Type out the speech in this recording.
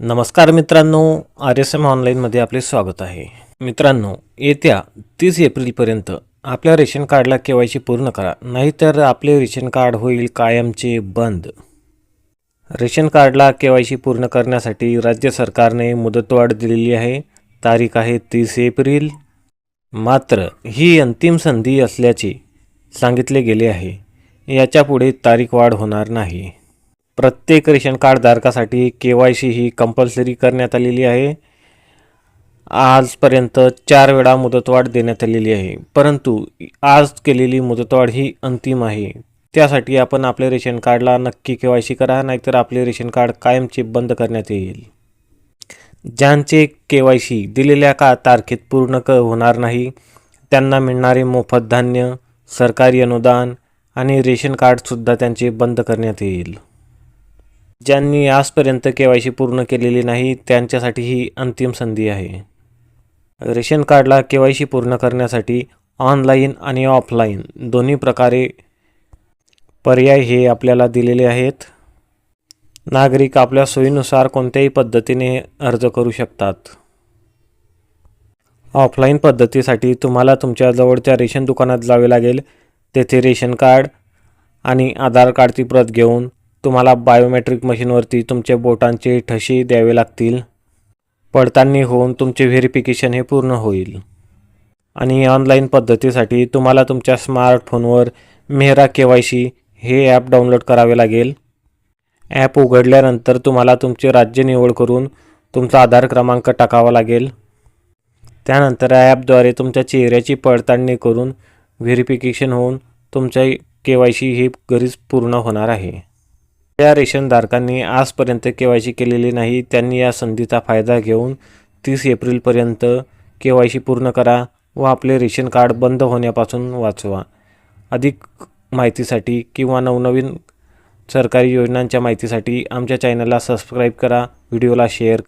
नमस्कार मित्रांनो R S M ऑनलाईनमध्ये आपले स्वागत आहे. मित्रांनो येत्या तीस एप्रिलपर्यंत आपल्या रेशन कार्डला के वाय सी पूर्ण करा नाहीतर आपले रेशन कार्ड होईल कायमचे बंद. रेशन कार्डला के वाय सी पूर्ण करण्यासाठी राज्य सरकारने मुदतवाढ दिलेली आहे. तारीख आहे तीस एप्रिल. मात्र ही अंतिम संधी असल्याचे सांगितले गेले आहे. याच्यापुढे तारीख वाढ होणार नाही. प्रत्येक रेशन कार्ड धारकासाठी के वाय सी ही कंपल्सरी करण्यात आलेली आहे. आजपर्यंत चार वेळा मुदतवाढ देण्यात आलेली आहे. परंतु आज केलेली मुदतवाढ ही अंतिम आहे. त्यासाठी आपण आपल्या रेशन कार्डला नक्की के वाय सी करा नाहीतर आपले रेशन कार्ड कायमचे बंद करण्यात येईल. ज्यांचे के वाय सी दिलेल्या का तारखेत पूर्ण क होणार नाही त्यांना मिळणारे मोफत धान्य सरकारी अनुदान आणि रेशन कार्डसुद्धा त्यांचे बंद करण्यात येईल. ज्यांनी आजपर्यंत के वाय सी पूर्ण केलेली नाही त्यांच्यासाठी ही अंतिम संधी आहे. रेशन कार्डला के वाय सी पूर्ण करण्यासाठी ऑनलाईन आणि ऑफलाईन दोन्ही प्रकारे पर्याय हे आपल्याला दिलेले आहेत. नागरिक आपल्या सोयीनुसार कोणत्याही पद्धतीने अर्ज करू शकतात. ऑफलाईन पद्धतीसाठी तुम्हाला तुमच्या जवळच्या रेशन दुकानात जावे लागेल. तेथे रेशन कार्ड आणि आधार कार्डची प्रत घेऊन तुम्हाला बायोमेट्रिक मशीनवरती तुमच्या बोटांचे ठसे द्यावे लागतील. पडताळणी होऊन तुमचे व्हेरिफिकेशन हे पूर्ण होईल. आणि ऑनलाईन पद्धतीसाठी तुम्हाला तुमच्या स्मार्टफोनवर मेहरा के वाय सी हे ॲप डाउनलोड करावे लागेल. ॲप उघडल्यानंतर तुम्हाला तुमचे राज्य निवड करून तुमचा आधार क्रमांक टाकावा लागेल. त्यानंतर ॲपद्वारे तुमच्या चेहऱ्याची पडताळणी करून व्हेरिफिकेशन होऊन तुमच्या के वाय सी ही घरीच पूर्ण होणार आहे. ज्या रेशनधारकांनी आजपर्यंत के वाय सी केलेली नाही त्यांनी या संधीचा फायदा घेऊन तीस एप्रिलपर्यंत के वाय सी पूर्ण करा व आपले रेशन कार्ड बंद होण्यापासून वाचवा. अधिक माहितीसाठी किंवा नवनवीन सरकारी योजनांच्या माहितीसाठी आमच्या चॅनलला सबस्क्राईब करा व्हिडिओला शेअर